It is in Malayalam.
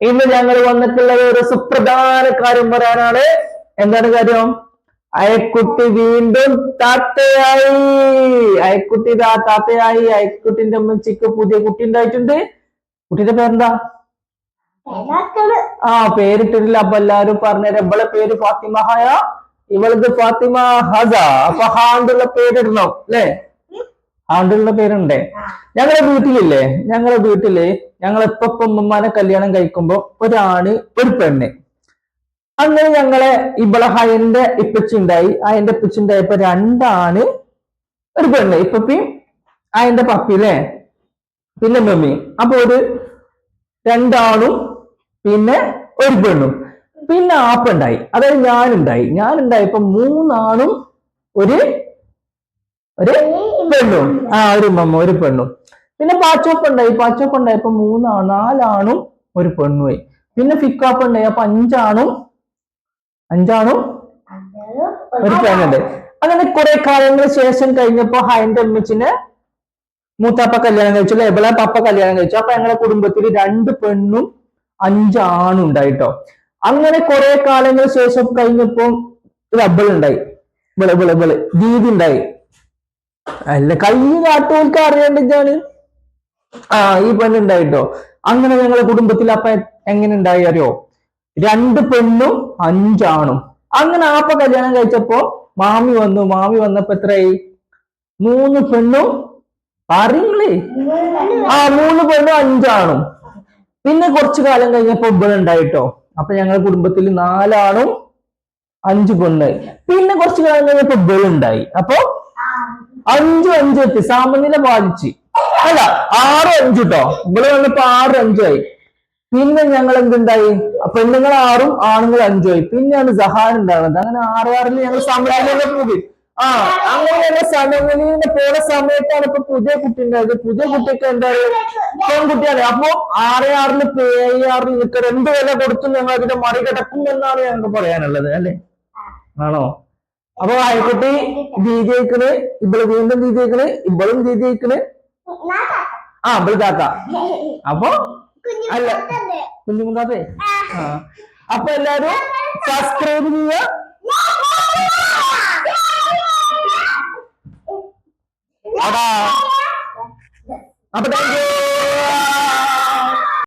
ഇന്ന് ഞങ്ങൾ വന്നിട്ടുള്ളത് ഒരു സുപ്രധാന കാര്യം പറയാനാണ്. എന്താണ് കാര്യം? അയക്കുട്ടി വീണ്ടും താത്തയായി. അയക്കുട്ടി ഇതാ താത്തയായി. അയക്കുട്ടിന്റെ അമ്മച്ചിക്ക് പുതിയ കുട്ടി ഉണ്ടായിട്ടുണ്ട്. കുട്ടിയുടെ പേരെന്താ? ആ പേരിട്ടിട്ടില്ല. അപ്പൊ എല്ലാരും പറഞ്ഞുതരാം. ഇവളെ പേര് ഫാത്തിമ ഹായ. ഇവളത് ഫാത്തിമ ഹസ അപ്പൊ ഹാണ്ടുള്ള പേരിടണം അല്ലേ? ഹാണ്ടുള്ള പേരുണ്ടേ. ഞങ്ങളെ വീട്ടിലില്ലേ? ഞങ്ങളെ വീട്ടിൽ ഞങ്ങളെ ഉമ്മമാനെ കല്യാണം കഴിക്കുമ്പോ ഒരാണ് ഒരു പെണ്ണ്. അങ്ങനെ ഞങ്ങളെ ഇവിടെ ഹയന്റെ ഇപ്പച്ചുണ്ടായി. അയന്റെ ഇപ്പച്ചുണ്ടായപ്പോ രണ്ടാണ് ഒരു പെണ്ണ്. ഇപ്പപ്പിയും അയന്റെ പപ്പി അല്ലേ പിന്നെ മമ്മി അപ്പൊ ഒരു രണ്ടാണും പിന്നെ ഒരു പെണ്ണും. പിന്നെ ആപ്പുണ്ടായി. അതായത് ഞാനുണ്ടായി. ഞാനുണ്ടായപ്പോ മൂന്നാണും ഒരു ഒരു പെണ്ണും. ആ ഒരു മമ്മ ഒരു പെണ്ണും. പിന്നെ പാച്ചോപ്പ് ഉണ്ടായി പാച്ചോപ്പ് ഉണ്ടായപ്പോ മൂന്നാണ് നാലാണും ഒരു പെണ്ണുമായി. പിന്നെ ഫിക്കാപ്പ് ഉണ്ടായി അപ്പൊ അഞ്ചാണും അഞ്ചാണും ഒരു പെണ്ണുണ്ട്. അങ്ങനെ കുറെ കാലങ്ങൾക്ക് ശേഷം കഴിഞ്ഞപ്പോ ഹൈന്റെ അമ്മച്ചിന് മൂത്താപ്പ കല്യാണം കഴിച്ചു അല്ലെ? ഇവളെ പപ്പ കല്യാണം കഴിച്ചു. അപ്പൊ ഞങ്ങളെ കുടുംബത്തിൽ രണ്ട് പെണ്ണും അഞ്ചാണും ഉണ്ടായിട്ടോ. അങ്ങനെ കുറെ കാലങ്ങൾ ശേഷം കഴിഞ്ഞപ്പോ റബ്ബൾ ഉണ്ടായി വിള വിള വിള ദീദി ഉണ്ടായി. അല്ല കഴിഞ്ഞ നാട്ടുകൾക്ക് അറിയേണ്ടതാണ് ആ ഈ പെണ്ണുണ്ടായിട്ടോ അങ്ങനെ ഞങ്ങളെ കുടുംബത്തിൽ അപ്പ എങ്ങനെ ഉണ്ടായി അറിയോ? രണ്ട് പെണ്ണും അഞ്ചാണും. അങ്ങനെ ആപ്പ കല്യാണം കഴിച്ചപ്പോ മാമി വന്നു. മാമി വന്നപ്പോ എത്രയായി? മൂന്ന് പെണ്ണും അറിയില്ലേ ആ മൂന്ന് പെണ്ണും അഞ്ചാണും. പിന്നെ കുറച്ചു കാലം കഴിഞ്ഞപ്പോ ഇവളുണ്ടായിട്ടോ അപ്പൊ ഞങ്ങളുടെ കുടുംബത്തിൽ നാലാണും അഞ്ചു പെണ്ണ് പിന്നെ കുറച്ചു കാലം കഴിഞ്ഞപ്പോ ഇവളുണ്ടായി അപ്പൊ അഞ്ചും അഞ്ച് എത്തി സാമനില ബാധിച്ച് അല്ല ആറ് അഞ്ചു കേട്ടോ ഇവിടെ വന്നപ്പോ ആറ് അഞ്ചായി പിന്നെ ഞങ്ങൾ എന്തുണ്ടായി? പെണ്ണുങ്ങൾ ആറും ആണുങ്ങൾ ആയി. പിന്നെയാണ് സഹാൻ ഉണ്ടാകുന്നത്. അങ്ങനെ ആറ് ആറിൽ ഞങ്ങൾ സമനില പോകും ആ അങ്ങനെ ഞങ്ങൾ സമനിലിന്റെ പോണ സമയത്താണ് ഇപ്പൊ പുതിയ കുട്ടി ഉണ്ടായത്. പുതിയ കുട്ടിക്ക് എന്താ പെൺകുട്ടിയാണ്. അപ്പൊ ആറ് ആറിൽ പേയ് ആറിൽ നിൽക്കുക എന്ത് വില കൊടുത്തും ഞങ്ങൾ അതിനെ മറികടക്കും എന്നാണ് ഞങ്ങൾക്ക് പറയാനുള്ളത് അല്ലെ? ആണോ? അപ്പൊ ആയിക്കുട്ടി ദീദിയേക്കണ് ഇവൾ വീണ്ടും ദീദിയേക്കണ് ഇവളും ദീദിയേക്കണ് ആ ഇവൾ കാക്ക അപ്പൊ അല്ല കുഞ്ഞുമുണ്ടാത്തേ ആ. അപ്പൊ എല്ലാരും സബ്സ്ക്രൈബ് ചെയ്യുക. അതാ. അപ്പൊ താങ്ക് യു